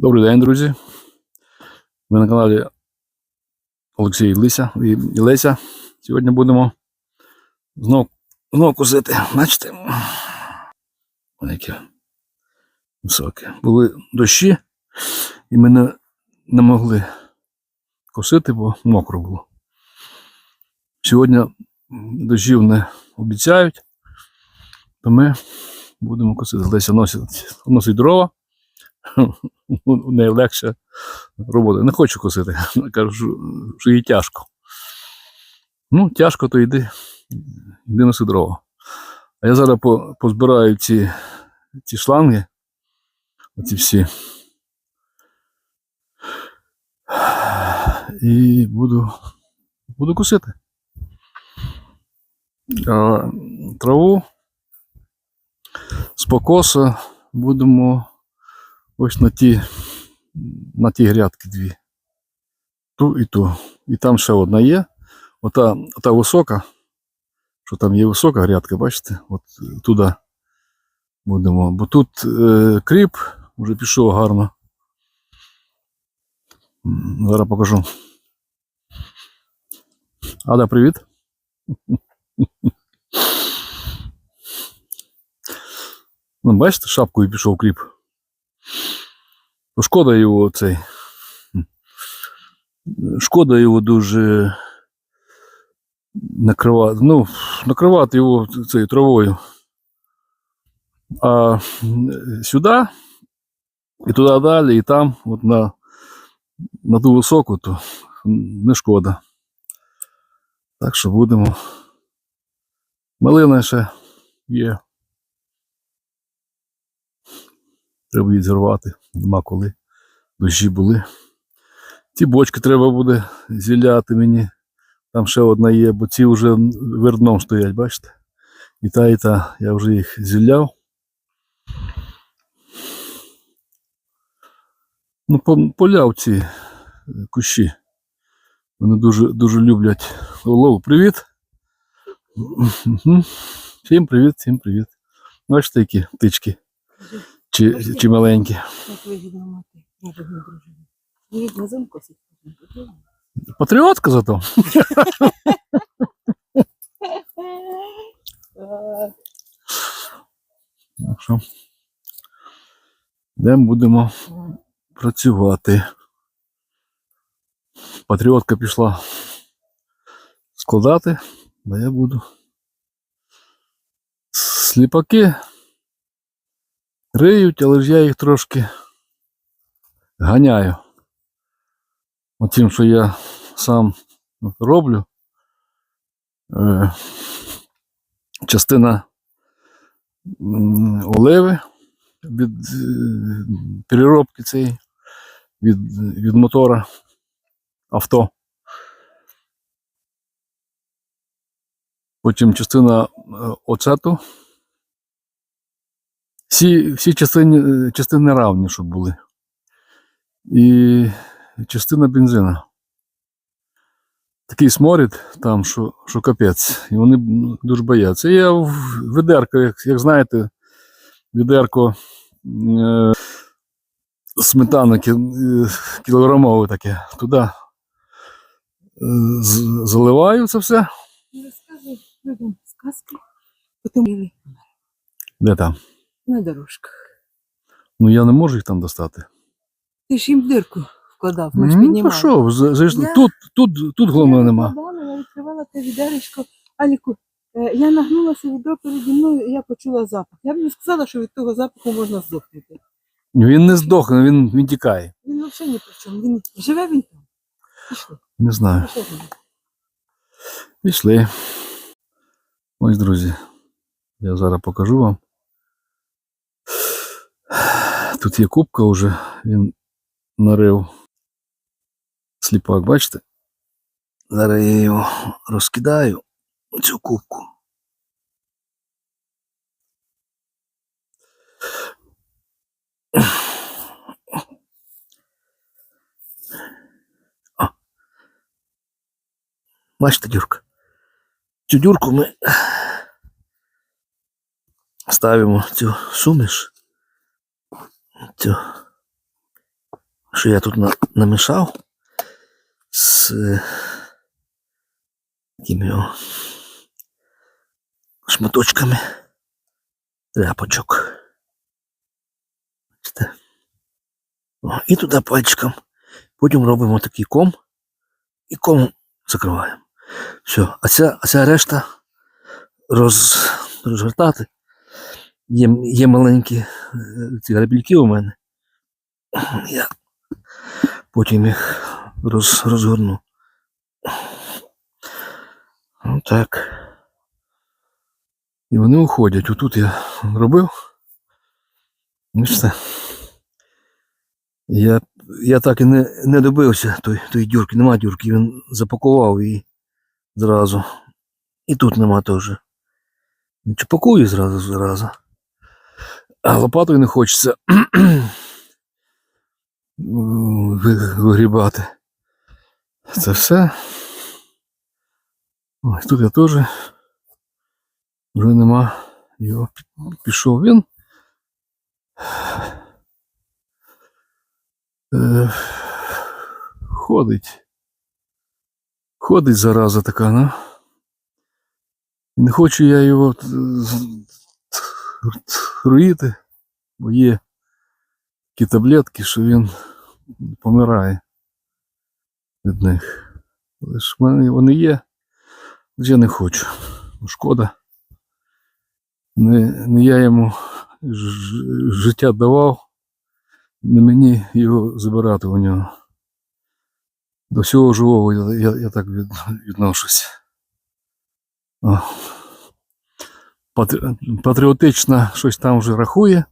Добрий день, друзі. Ми на каналі Олексій Лися і Леся. Сьогодні будемо знов, знов косити. Бачите? Вони які високі. Були дощі, і ми не, не могли косити, бо мокро було. Сьогодні дощів не обіцяють, то ми будемо косити. Леся носить, носить дрова. У неї легше робота. Не хочу косити. Кажу, що, їй тяжко. Ну, тяжко, то йди, йди носи дрова. А я зараз по, позбираю ці, ці шланги, оці всі. І буду, буду косити. А, траву з покоса будемо ось на ті, на ті грядки дві. Ту і ту. І там ще одна є. Ота, ота висока, що там є висока грядка, бачите? От е, туди будемо. Бо тут е, кріп вже пішов гарно. Зараз покажу. Ада, привіт. Ну, бачите, шапкою пішов кріп. Шкода його цей. Шкода його дуже накривати. Ну, накривати його цією травою. А сюди, і туди далі, і там, от на, на ту високу, то не шкода. Так що будемо. Малина ще є. Треба її зірвати, нема коли. Дощі були. Ці бочки треба буде зіляти мені. Там ще одна є, бо ці вже вердном стоять, бачите? І та, і та, я вже їх зіляв. Ну, по- поляв ці е, кущі. Вони дуже, дуже люблять олову. Привіт. Всім привіт, всім привіт. Бачите, які птички. Чи, чи маленькі. Як вигідно мати правильну дружину. Її на замку сидить. Патріотка зато. Так що. Де будемо працювати. Патріотка пішла складати, а я буду. Сліпаки риють, але ж я їх трошки ганяю. Тим, що я сам роблю. Е, частина оливи від е, переробки цієї від, від мотора авто. Потім частина е, оцету. Всі, всі частини, е, частини равні, щоб були. І частина бензина. Такий сморід там, що, що капець. І вони дуже бояться. І я в відерко, як, як знаєте, відерко е, сметани кі- е, кілограмове таке. Туди е, заливаю це все. Не розказуй людям сказки, потім Де там? На дорожках. Ну я не можу їх там достати. Ти ж їм дирку вкладав, ми ж Ну, піднімали. що, з- зайшли. Я- Тут, тут, тут головного нема. Я відкривала те відеречко. Аліку, е, я нагнулася відро переді мною, і я почула запах. Я б не сказала, що від того запаху можна здохнути. Він не здохне, він, він тікає. Він взагалі ні при чому. Він живе він там. Пішли. Не знаю. Пішли. Пішли. Ось, друзі. Я зараз покажу вам. Тут є кубка вже, він нарив сліпак, бачите? Зараз я його розкидаю, цю кубку. О. Бачите, дюрка? Цю дюрку ми ставимо цю суміш. Цю що я тут на, намішав з такими шматочками. Бачите? О, і туди пальчиком. Потім робимо такий ком і ком закриваємо. Все, а ця, а ця решта роз, розгортати. Є, є маленькі е, ці грабільки у мене. Я потім їх роз, розгорну. Ну так. І вони уходять. Отут я робив. Ну все. Я, я так і не, не добився той, той дюрки. Нема дюрки. Він запакував її зразу. І тут нема теж. Чупакую зразу зразу. Лопатою не хочеться вигрібати. Це все. Ось тут я теж вже нема. Його пішов він. Е, ходить. Ходить зараза така, ну. Не хочу я його руїти, бо є такі таблетки, що він помирає від них. Ж в мене вони є, але я не хочу. Шкода. Не, не я йому життя давав, не мені його забирати у нього. До всього живого я, я, я так від, відношусь. Патріотично щось там вже рахує.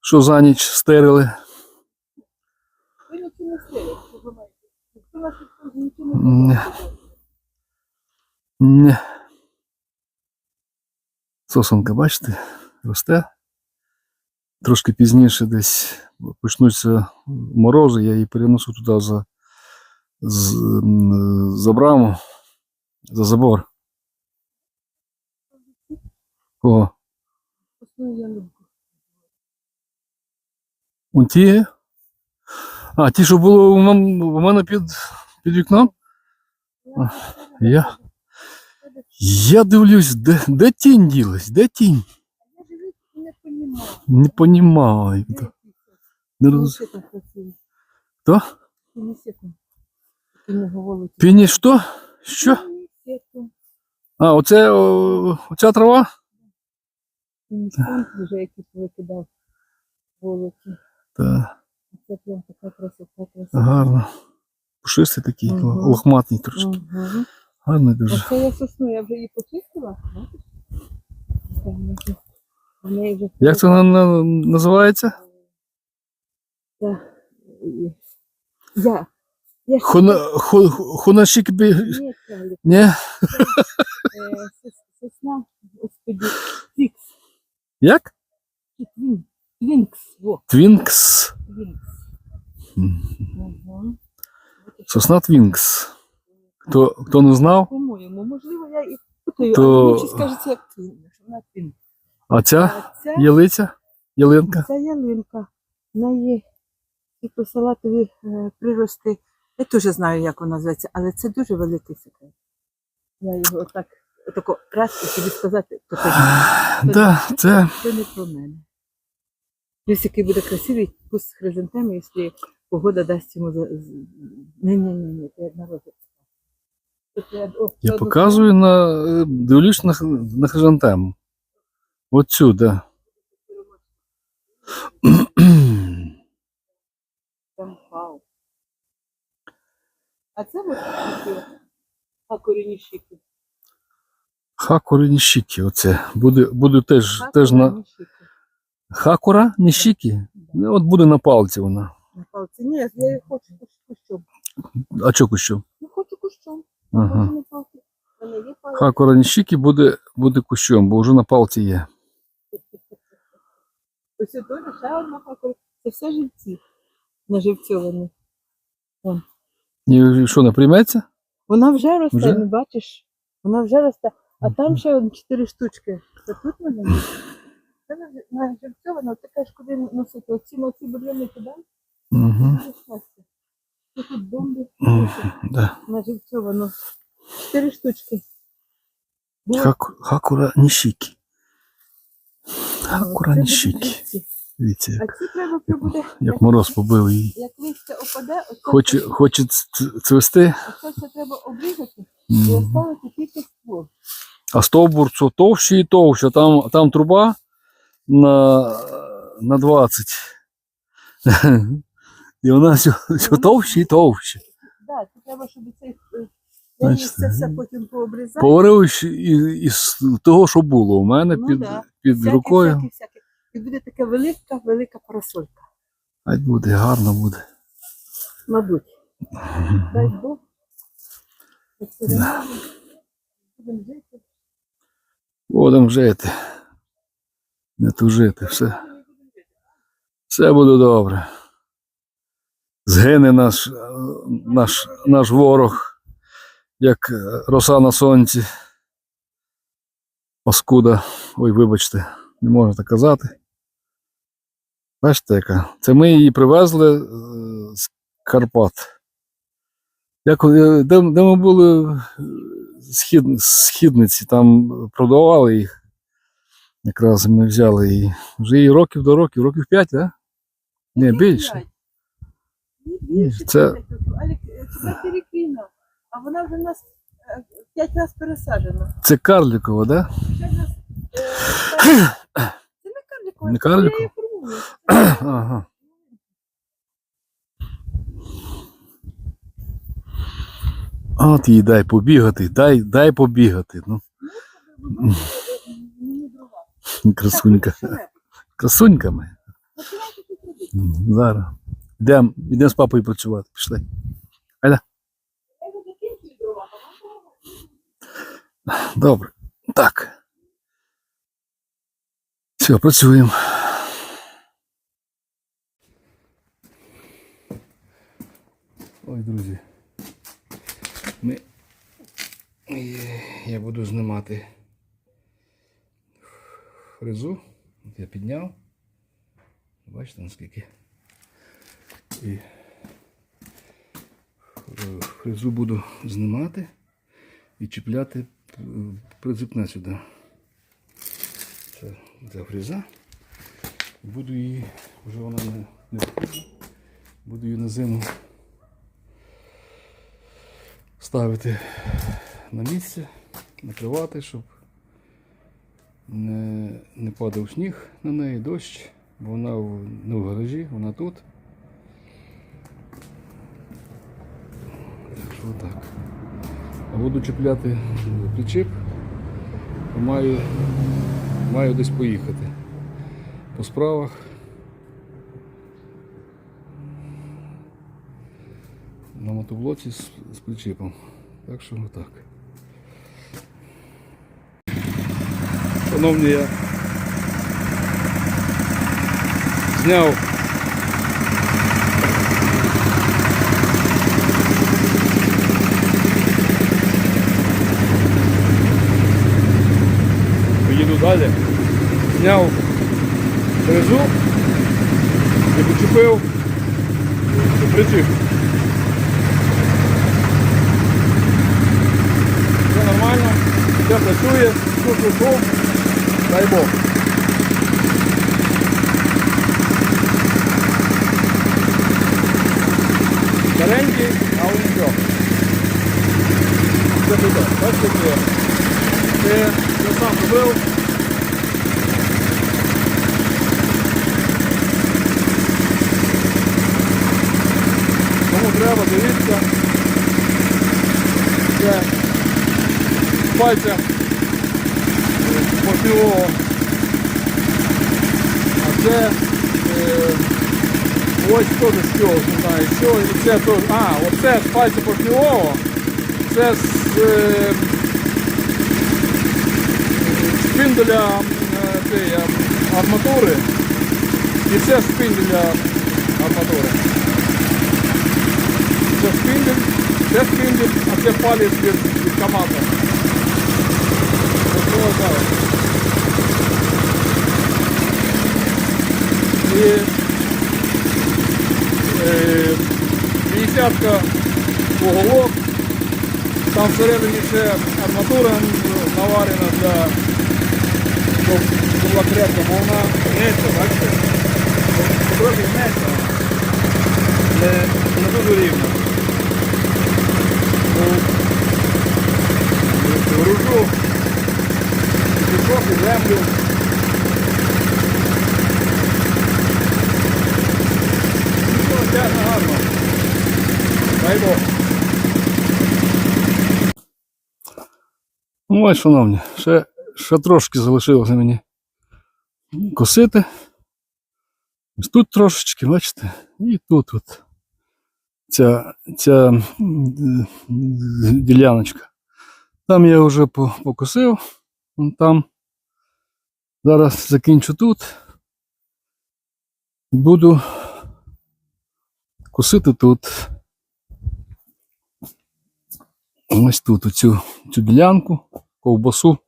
Що за ніч стерили. Не. Сосонка, бачите, росте. Трошки пізніше десь почнуться морози, я її перенесу туди за, з, м, за браму, за забор. О, Посну ялинку. он ті. А, ті, що було у мен- у мене під, під вікном? А, Я, я дивлюсь, де, де тінь ділась, де тінь? Я живу і не понімаю. Не понімаю. Де ці Не все? роз... Ось це красиво. Хто? Пінісетом. Ти не говорить. Піні що? Що? Пінісетом. А, оце о, оця трава? Пінісетом вже який повикидав волоки. Та, Це прям така красота, красота. гарно. Пушистий такий, Мгм. лохматний трошки. Угу. Гарний дуже. Оце я сосну, я вже її почистила. Вже- Як це вона на- називається? Я. Я. Я Хона, хо, хонашікбі... Ні, Ні? е, Сосна, господи. Як? Твінкс. Твінкс. Твінкс. Угу. Сосна Твінкс. Хто, хто не знав, По-моєму, можливо, я і путаю, То- мені щось як Твін. що Вона Твін. а ця А ця, ялиця? Ялинка? ця ялинка, в неї типу салатові е, прирости. Я теж знаю, як вона називається, але це дуже великий секрет. Я його отак, отако раз і собі сказати, то це, Да, це це не про мене. Ось який буде красивий куст з хризантеми, якщо погода дасть йому за. Ні, ні, ні, ні, це на розвиток. я показую на. е, Дивлюсь на, на хризантему. Оцю, да. Там вау. А це от такі акорінні щіки. Хакури Ніщіки, оце. Буде, буде теж, теж на. Хакура Ніщіки? Ну, От буде на палці вона. На палці. Ні, я її хочу кущом. А чого що? Ну, хочу кущом. Ага. Хочу на палці. Хакура Ніщіки буде, буде кущом, бо вже на палці є. Ось це теж ще одна хакора. Це все живці. Наживцьовані. І що, не прийметься? Вона вже росте, Вже? ну бачиш. Вона вже росте. А там ще чотири штучки. Це тут мене? Це на- наживцьовано, ти кажеш, куди носити. Оці на ці бур'яни туди, Угу. І тут бомби Да. наживцьовано. Чотири штучки. Хаку, хакура нішікі. Хакура нішікі. Дивіться, А як, ці треба прибуде. як мороз побив її. Як листя опаде, Хоче, хоче ц- цвісти, оце все треба обрізати і оставити тільки ствол. А стовбур це товщий і товще. Там, там труба на, на 20. І вона все, все товще і товще. Да, це треба, щоб цей е, Значить, це все потім пообрізати. Поварив із, із того, що було у мене Ну під, да. під Всяке, рукою. всяке, всяке. І буде така велика, велика парасолька. Ай буде, гарно буде. Мабуть. Дай Бог. Будемо жити. Будемо жити. Не тужити, все. Все буде добре. Згине наш, наш, наш ворог, як роса на сонці. Паскуда. Ой, вибачте, не можна так казати. Бачите, яка? Це ми її привезли е, з Карпат. Як, де, де ми були схід, східниці, там продавали їх. Якраз ми взяли її. Вже її років до років, років 5, так? Да? Ні, більше. Більше. Це- Це... Е, перекріна. А вона вже в нас е, п'ять разів пересаджена. Це Карлікова, так? Да? Е. Це не карлікова. Не це карлікова? Ага. От їй дай побігати, дай, дай побігати. Ну, красунька. Красунька моя. Зараз. Йдемо йдем з папою працювати. Пішли. Я вже закінчую дрова, а вам Добре. Так. Все, працюємо. Ой, друзі. Ми... Я буду знімати фрезу. От я підняв. Бачите наскільки. І фрезу буду знімати і чіпляти е, прицепне сюди. Це, це фреза. Буду її, вже вона не, не. Буду її на зиму ставити на місце, накривати, щоб не, не падав сніг на неї, дощ, бо вона в, не в гаражі, вона тут. Так що так. А буду чіпляти причіп, маю, маю десь поїхати по справах. На мотоблоці з, з причіпом. Так що отак. Шановні, я зняв поїду далі. Зняв фрезу і почепив причіп. Все нормально, все працює, шу-шу-шу, дай Бог. Старенький, але нічого. Все буде, бачите, це, це я сам робив. Кому треба, дивіться. Це пальця пошнівого. А це е, ось теж з цього, не знаю, що. І це теж. А, оце з пальця пошнівого. Це з е, шпинделя е, е, арматури. І це з шпинделя арматури. Це шпиндель, це шпиндель, а це палець від, від команди. Так. І е, 50 уголок. Там всередині ще арматура наварена для щоб була крепка, бо вона гнеться, бачите? Трохи гнеться. Не, не дуже рівно. Ну, і землю. Ну, тягне гарно. Дай Бог. Ну, ось, шановні, ще, ще трошки залишилося мені косити. Ось тут трошечки, бачите, і тут от ця, ця діляночка. Там я вже по- покосив, там. Зараз закінчу тут. Буду косити тут. Ось тут оцю цю ділянку, ковбасу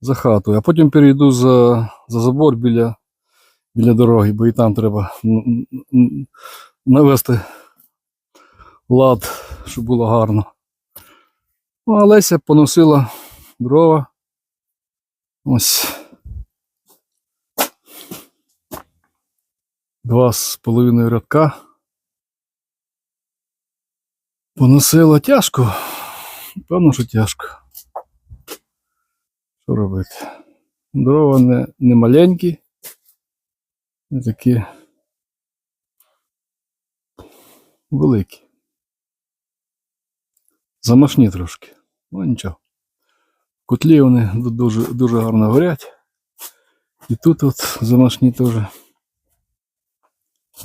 за хатою, а потім перейду за, за забор біля, біля дороги, бо і там треба навести лад, щоб було гарно. Ну, а Леся поносила дрова. Ось. Два з половиною рядка. Поносила тяжко. Певно, що тяжко. Що робити? Дрова не, не маленькі, не такі великі. Замашні трошки. Ну нічого. Котлі вони дуже, дуже гарно горять. І тут от замашні теж.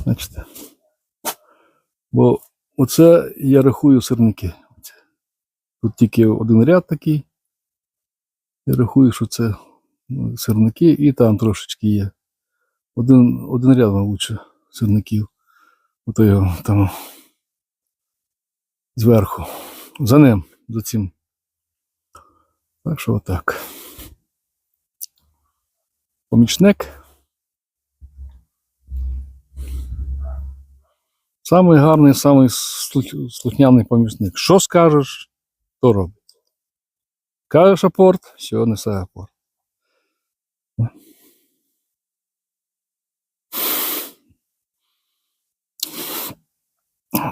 Бачите. Бо оце я рахую сирники. Тут тільки один ряд такий. Я рахую, що це ну, сирники і там трошечки є. Один, один ряд, мабуть, сирників. Ото його там зверху. За ним, за цим. Так що отак. Помічник. Самий гарний, самий слухняний помічник. Що скажеш, то робить. Кажеш апорт, все, несе апорт.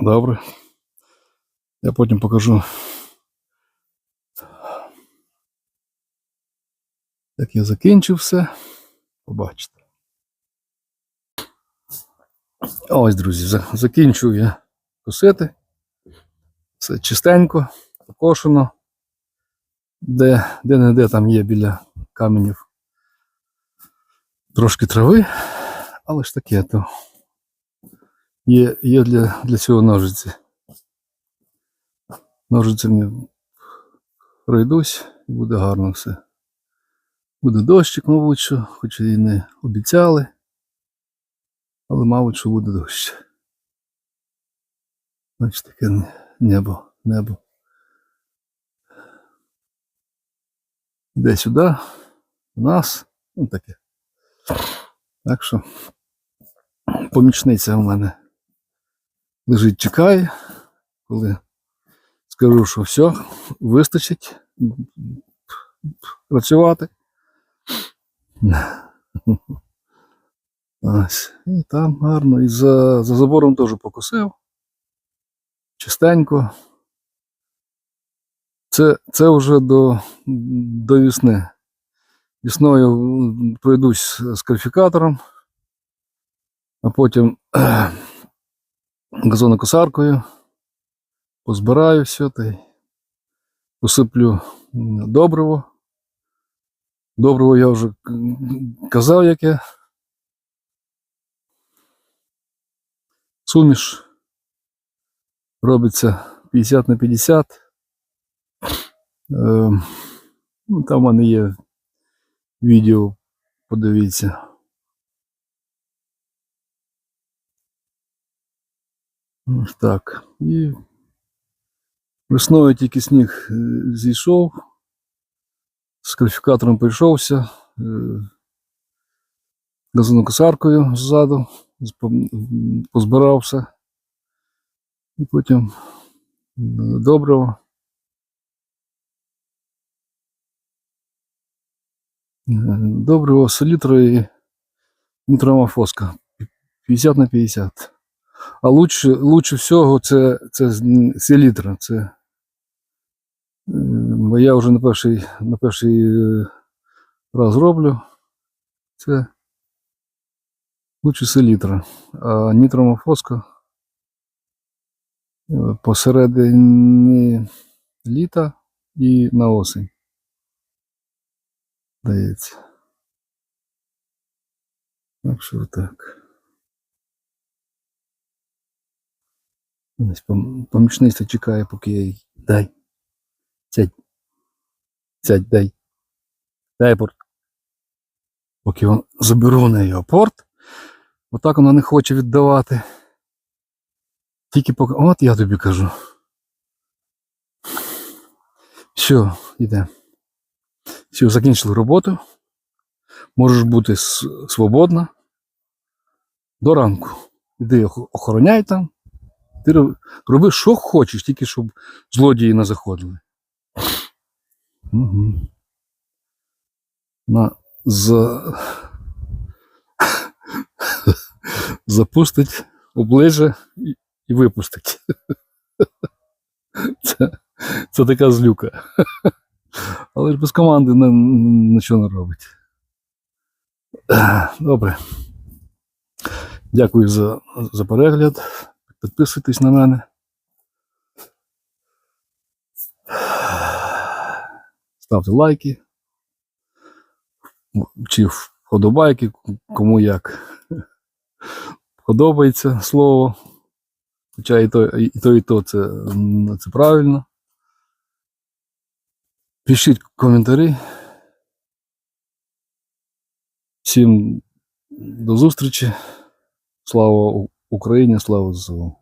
Добре. Я потім покажу. Як я закінчив все, побачите. Ось, друзі, закінчую я косити. Все чистенько, покошено. Де, де не де там є біля каменів трошки трави, але ж таке то є, є для, для цього ножиці. Ножицями пройдусь і буде гарно все. Буде дощик, мабуть, що, хоч і не обіцяли, але, мабуть, що буде дощ. Значить таке небо, небо. Іде сюди, у нас, ну таке. Так що помічниця у мене лежить, чекає, коли скажу, що все, вистачить працювати. Ось. І там гарно. І за, за забором теж покосив. Чистенько. Це, це вже до, до весни. Весною пройдусь з кваліфікатором, а потім газонокосаркою, позбираю все та й посиплю добриво. Добриво я вже казав, яке. Суміш робиться 50 на 50. Ем, ну, там в мене є відео, подивіться. Так. І весною тільки сніг е, зійшов, з кваліфікатором прийшовся. е, газонокосаркою ззаду, з- по- позбирав все. І потім добриво. Добриво, селітра і нітромофоска. 50 на 50. А лучше, лучше всього це, це селітра. Це, е, я вже на перший, на перший е, раз роблю. Це лучше селітра. А нітромофоска е, посередині літа і на осінь. Дається. Так що так. Помічниця чекає, поки я їй дай. Сядь. Сядь, дай. Дай порт. Поки я заберу в неї апорт. Отак вона не хоче віддавати. Тільки поки. От я тобі кажу. Все, йде. Все, закінчили роботу. Можеш бути свободна. До ранку. Іди охороняй там. Ти роби, що хочеш, тільки щоб злодії не заходили. Угу. На, за... Запустить, оближе і, випустить. Це, це така злюка. Але ж без команди нічого не робить. Добре. Дякую за, за перегляд. Підписуйтесь на мене. Ставте лайки. Чи вподобайки, кому як. Подобається слово. Хоча і то, і то, і то це, це правильно. Пишіть коментарі. Всім до зустрічі. Слава Україні, слава ЗСУ.